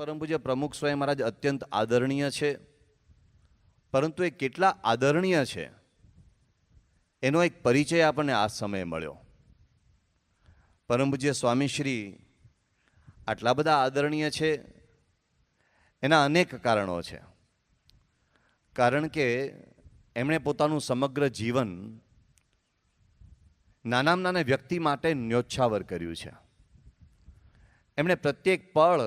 પરમ પૂજ્ય પ્રમુખ સ્વયં મહારાજ અત્યંત આદરણીય છે, પરંતુ એ કેટલા આદરણીય છે, એનો એક પરિચય આપણને આ સમયે મળ્યો. પરમ પૂજ્ય સ્વામીશ્રી આટલા બધા આદરણીય છે, એના અનેક કારણો છે. કારણ કે એમણે પોતાનું સમગ્ર જીવન નાનામાં નાના વ્યક્તિ માટે ન્યોછાવર કર્યું છે. એમણે પ્રત્યેક પળ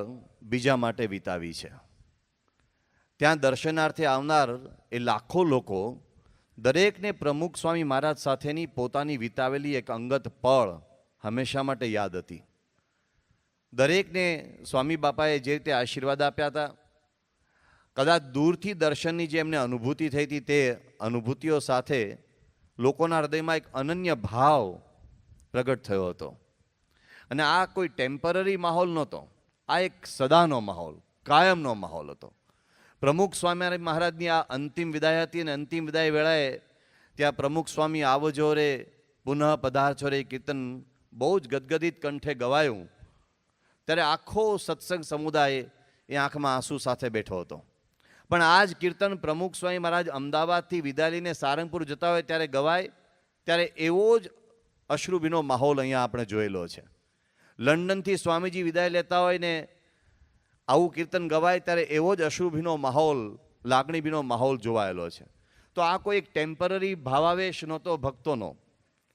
બીજા માટે વિતાવી છે. ત્યાં દર્શનાર્થે આવનાર એ લાખો લોકો દરેકને પ્રમુખ સ્વામી મહારાજ સાથેની પોતાની વિતાવેલી એક અંગત પળ હંમેશા માટે યાદ હતી. દરેકને સ્વામી બાપાએ જે રીતે આશીર્વાદ આપ્યા હતા, કદાચ દૂરથી દર્શનની જે એમને અનુભૂતિ થઈ હતી તે અનુભૂતિઓ સાથે લોકોના હૃદયમાં એક અનન્ય ભાવ પ્રગટ થયો હતો. અને આ કોઈ ટેમ્પરરી માહોલ નહોતો. આ એક સદાનો માહોલ, કાયમનો માહોલ હતો. પ્રમુખ સ્વામી મહારાજની આ અંતિમ વિદાય હતી અને અંતિમ વિદાય વેળાએ ત્યાં પ્રમુખ સ્વામી આવજો રે પુનઃ પધારછો રે કીર્તન બહુ જ ગદગદિત કંઠે ગવાયું. ત્યારે આખો સત્સંગ સમુદાય એ આંખમાં આંસુ સાથે બેઠો હતો. પણ આ જ કીર્તન પ્રમુખ સ્વામી મહારાજ અમદાવાદથી વિદાય લઈને સારંગપુર જતા હોય ત્યારે ગવાય, ત્યારે એવો જ અશ્રુભીનો માહોલ અહીંયા આપણે જોયેલો છે. લંડનથી સ્વામીજી વિદાય લેતા હોય ને આવું કીર્તન ગવાય ત્યારે એવો જ અશુભીનો માહોલ, લાગણીભીનો માહોલ જોવાયેલો છે. તો આ કોઈ એક ટેમ્પરરી ભાવાવેશ નહોતો, ભક્તોનો,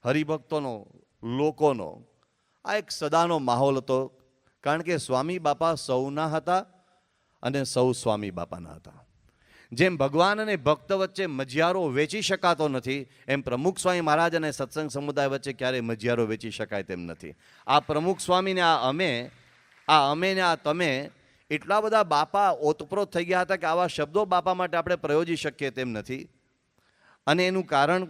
હરિભક્તોનો, લોકોનો. આ એક સદાનો માહોલ હતો, કારણ કે સ્વામી બાપા સૌના હતા અને સૌ સ્વામી બાપાના હતા. જેમ ભગવાન અને ભક્ત વચ્ચે મજિયારો વેચી શકાતો નથી, એમ પ્રમુખ સ્વામી મહારાજ અને સત્સંગ સમુદાય વચ્ચે ક્યારેય મજિયારો વેચી શકાય તેમ નથી. આ પ્રમુખ સ્વામીને આ અમે આ અમે ને આ તમે એટલા બધા બાપા ઓતપ્રોત થઈ ગયા હતા કે આવા શબ્દો બાપા માટે આપણે પ્રયોજી શકીએ તેમ નથી. અને એનું કારણ,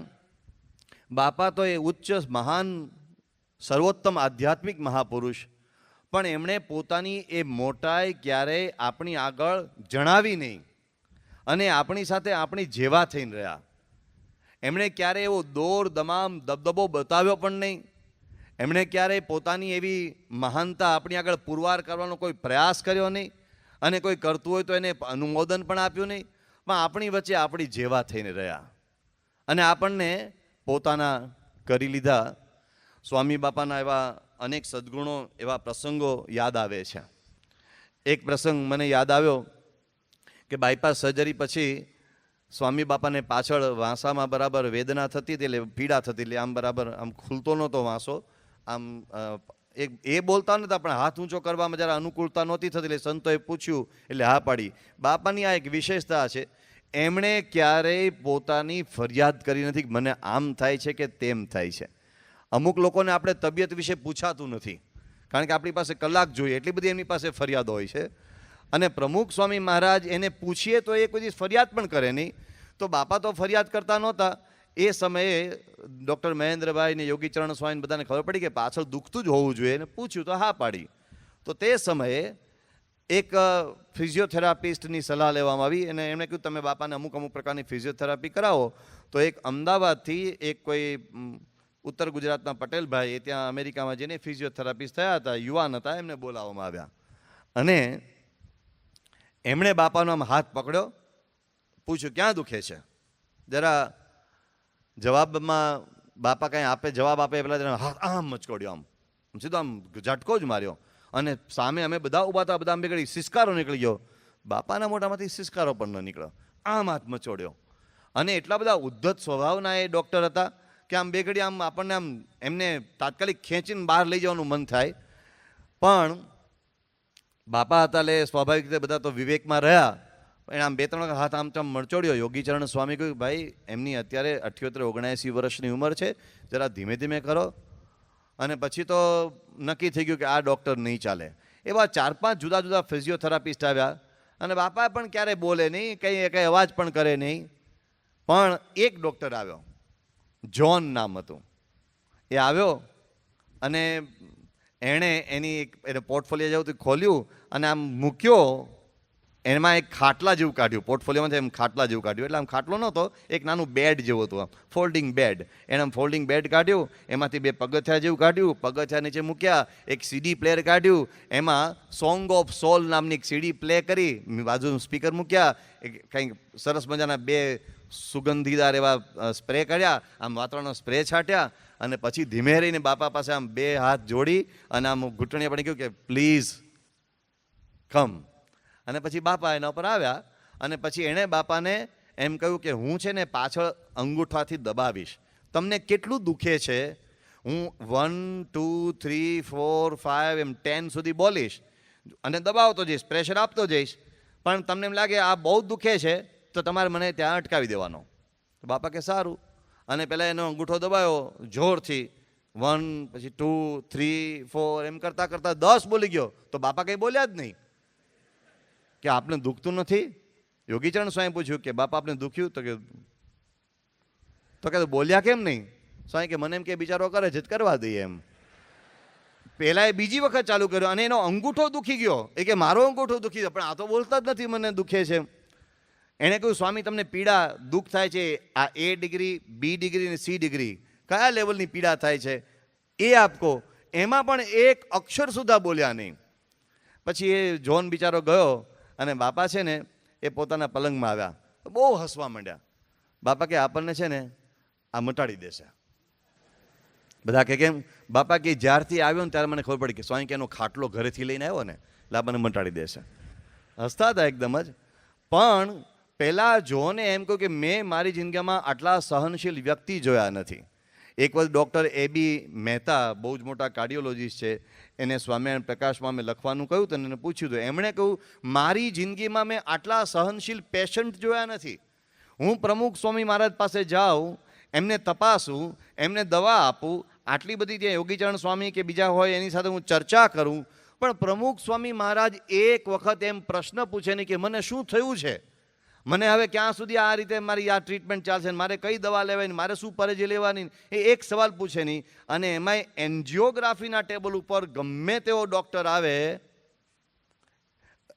બાપા તો એ ઉચ્ચ મહાન સર્વોત્તમ આધ્યાત્મિક મહાપુરુષ, પણ એમણે પોતાની એ મોટાઈ ક્યારેય આપણી આગળ જણાવી નહીં. અને આપણી સાથે આપણી જેવા થઈને રહ્યા. એમણે ક્યારે એવો દોર, દમામ, દબદબો બતાવ્યો પણ નહીં. એમણે ક્યારેય પોતાની એવી મહાનતા આપણી આગળ પુરવાર કરવાનો કોઈ પ્રયાસ કર્યો નહીં અને કોઈ કરતું હોય તો એને અનુમોદન પણ આપ્યું નહીં. પણ આપણી વચ્ચે આપણી જેવા થઈને રહ્યા. અને આપણને પોતાના કરી લીધા સ્વામી બાપાના એવા અનેક સદગુણો, એવા પ્રસંગો યાદ આવે છે. એક પ્રસંગ મને યાદ આવ્યો. કે બાયપાસ સર્જરી પછી સ્વામી બાપાને પાછળ વાંસામાં બરાબર વેદના થતી હતી એટલે પીડા થતી એટલે આમ બરાબર આમ ખુલતો નહોતો વાંસો. આમ એક, એ બોલતા નહોતા, પણ હાથ ઊંચો કરવામાં જરા અનુકૂળતા નહોતી થતી એટલે સંતોએ પૂછ્યું, એટલે હા પાડી. બાપાની આ એક વિશેષતા છે, એમણે ક્યારેય પોતાની ફરિયાદ કરી નથી. મને આમ થાય છે કે તેમ થાય છે. અમુક લોકોને આપણે તબિયત વિશે પૂછાતું નથી. કારણ કે આપણી પાસે કલાક જોઈએ, એટલી બધી એમની પાસે ફરિયાદ હોય છે. અને પ્રમુખ સ્વામી મહારાજ એને પૂછીએ તો એ કોઈ ફરિયાદ પણ કરે નહીં. તો બાપા તો ફરિયાદ કરતા નહોતા. એ સમયે ડૉક્ટર મહેન્દ્રભાઈ ને યોગીચરણ સ્વામીને બધાને ખબર પડી કે પાછળ દુખતું જ હોવું જોઈએ. અને પૂછ્યું તો હા પાડી. તો તે સમયે એક ફિઝિયોથેરાપિસ્ટની સલાહ લેવામાં આવી અને એમણે કહ્યું તમે બાપાને અમુક અમુક પ્રકારની ફિઝિયોથેરાપી કરાવો. તો એક અમદાવાદથી એક કોઈ ઉત્તર ગુજરાતના પટેલભાઈ ત્યાં અમેરિકામાં જઈને ફિઝિયોથેરાપિસ્ટ થયા હતા. યુવાન હતા, એમને બોલાવવામાં આવ્યા. અને એમણે બાપાનો આમ હાથ પકડ્યો, પૂછ્યું, ક્યાં દુખે છે? જરા જવાબમાં બાપા કાંઈ આપે, જવાબ આપે પેલા જરા હાથ આમ મચકોડ્યો આમ. સીધો આમ ઝટકો જ માર્યો. અને સામે અમે બધા ઊભા હતા, બધા આમ નીકળી સિસકારો નીકળી ગયો. બાપાના મોઢામાંથી સિસકારો પણ ન નીકળ્યો. આમ હાથ મચોડ્યો અને એટલા બધા ઉદ્ધત સ્વભાવના એ ડૉક્ટર હતા કે આમ બે ઘડી આમ આપણને આમ એમને તાત્કાલિક ખેંચીને બહાર લઈ જવાનું મન થાય. પણ બાપા હતા એટલે સ્વાભાવિક રીતે બધા તો વિવેકમાં રહ્યા. પણ આમ બે ત્રણ હાથ આમ તેમ મરચોડ્યો. યોગીચરણ સ્વામી કહ્યું, ભાઈ, એમની અત્યારે અઠ્યોતેર, ઓગણએંસી વર્ષની ઉંમર છે. જરા ધીમે ધીમે કરો. અને પછી તો નક્કી થઈ ગયું કે આ ડૉક્ટર નહીં ચાલે. એવા ચાર પાંચ જુદા જુદા ફિઝિયોથેરાપિસ્ટ આવ્યા. અને બાપા પણ ક્યારેય બોલે નહીં, કંઈ કંઈ અવાજ પણ કરે નહીં. પણ એક ડૉક્ટર આવ્યો. જ્હોન નામ હતું. એ આવ્યો અને એણે એની એક એને પોર્ટફોલિયો જેવું ખોલ્યું અને આમ મૂક્યો, એમાં એક ખાટલા જેવું કાઢ્યું. પોર્ટફોલિયોમાંથી એમ ખાટલા જેવું કાઢ્યું. એટલે આમ ખાટલો નહોતો, એક નાનું બેડ જેવું હતું આમ, ફોલ્ડિંગ બેડ. એને આમ ફોલ્ડિંગ બેડ કાઢ્યું, એમાંથી બે પગથિયા જેવું કાઢ્યું, પગથિયા નીચે મૂક્યા, એક સીડી પ્લેયર કાઢ્યું. એમાં સોંગ ઓફ સોલ નામની એક સીડી પ્લે કરી, બાજુનું સ્પીકર મૂક્યા, એક કંઈક સરસ મજાના બે સુગંધીદાર એવા સ્પ્રે કર્યા, આમ વાતાવરણનો સ્પ્રે છાંટ્યા અને પછી ધીમે રહીને બાપા પાસે આમ બે હાથ જોડી અને આમ ઘૂંટણીએ પણ કહ્યું કે, પ્લીઝ કમ અને પછી બાપા એના ઉપર આવ્યા અને પછી એણે બાપાને એમ કહ્યું કે, હું છે ને પાછળ અંગૂઠાથી દબાવીશ. તમને કેટલું દુખે છે? હું one two three four five એમ ટેન સુધી બોલીશ અને દબાવતો જઈશ પ્રેશર આપતો જઈશ. પણ તમને એમ લાગે આ બહુ દુખે છે? તો તમારે મને ત્યાં અટકાવી દેવાનો. તો બાપા કે સારું. અને પહેલાં એનો અંગૂઠો દબાયો, જોરથી. વન પછી ટુ થ્રી ફોર એમ કરતાં કરતાં દસ બોલી ગયો. તો બાપા કંઈ બોલ્યા જ નહીં. કે આપને દુખતું નથી? યોગીચરણ સ્વામી પૂછ્યું કે બાપા આપને દુખ્યું? તો કે તો કે બોલ્યા કેમ નહીં? સ્વામી કે મને એમ કે બિચારો કરે છે કરવા દઈએ એમ. પહેલા એ બીજી વખત ચાલુ કર્યો અને એનો અંગૂઠો દુખી ગયો. એ કે મારો અંગૂઠો દુખી ગયો. પણ આ તો બોલતા જ નથી મને દુખે છે એણે કહ્યું, સ્વામી, તમને પીડા દુઃખ થાય છે? આ એ ડિગ્રી બી ડિગ્રી અને સી ડિગ્રી કયા લેવલની પીડા થાય છે? એ આપકો. એમાં પણ એક અક્ષર સુધા બોલ્યા નહીં. પછી એ જોન બિચારો ગયો અને બાપા છે ને, એ પોતાના પલંગમાં આવ્યા. બહુ હસવા માંડ્યા. બાપા કે, આપણને છે ને, આ મટાડી દેશે. બધા કે, કેમ? બાપા કે, જ્યારથી આવ્યો ને ત્યારે મને ખબર પડી કે, સ્વામી, કે એનો ખાટલો ઘરેથી લઈને આવ્યો ને, એટલે આપણને મટાડી દેશે. હસતા હતા એકદમ જ. પણ પહેલાં જોને એમ કહ્યું કે મેં મારી જિંદગીમાં આટલા સહનશીલ વ્યક્તિ જોયા નથી. એક વખત ડૉક્ટર એ બી મહેતા, બહુ જ મોટા કાર્ડિયોલોજીસ્ટ છે, એને સ્વામિનારાયણ પ્રકાશમાં મેં લખવાનું કહ્યું તો એને પૂછ્યું હતું. એમણે કહ્યું, મારી જિંદગીમાં મેં આટલા સહનશીલ પેશન્ટ જોયા નથી. હું પ્રમુખ સ્વામી મહારાજ પાસે જાઉં, એમને તપાસું, એમને દવા આપું, આટલી બધી ત્યાં યોગીચરણ સ્વામી કે બીજા હોય એની સાથે હું ચર્ચા કરું. પણ પ્રમુખ સ્વામી મહારાજ એક વખત એમ પ્રશ્ન પૂછે નહીં કે મને શું થયું છે? મને હવે ક્યાં સુધી આ રીતે મારી આ ટ્રીટમેન્ટ ચાલશે મારે કઈ દવા લેવાની, મારે શું પરેજી લેવાની એ એક સવાલ પૂછે નહીં. અને એમાંય એન્જિયોગ્રાફીના ટેબલ ઉપર ગમે તેવો ડૉક્ટર આવે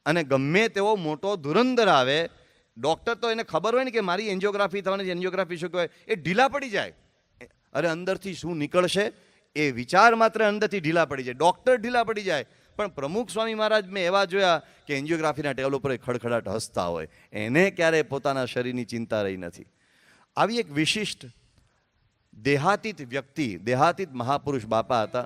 અને ગમે તેવો મોટો ધુરંધર આવે ડૉક્ટર તો એને ખબર હોય ને કે મારી એન્જિયોગ્રાફી થવાની એન્જિયોગ્રાફી શું કહેવાય? એ ઢીલા પડી જાય. અરે અંદરથી શું નીકળશે? એ વિચાર માત્ર અંદરથી ઢીલા પડી જાય. ડૉક્ટર ઢીલા પડી જાય. પણ પ્રમુખ સ્વામી મહારાજ મેં એવા જોયા કે એન્જિયોગ્રાફીના ટેબલ ઉપર ખડખડાટ હસતા હોય. એને ક્યારેય પોતાના શરીરની ચિંતા રહી નથી. આવી એક વિશિષ્ટ દેહાતીત વ્યક્તિ, દેહાતીત મહાપુરુષ બાપા હતા.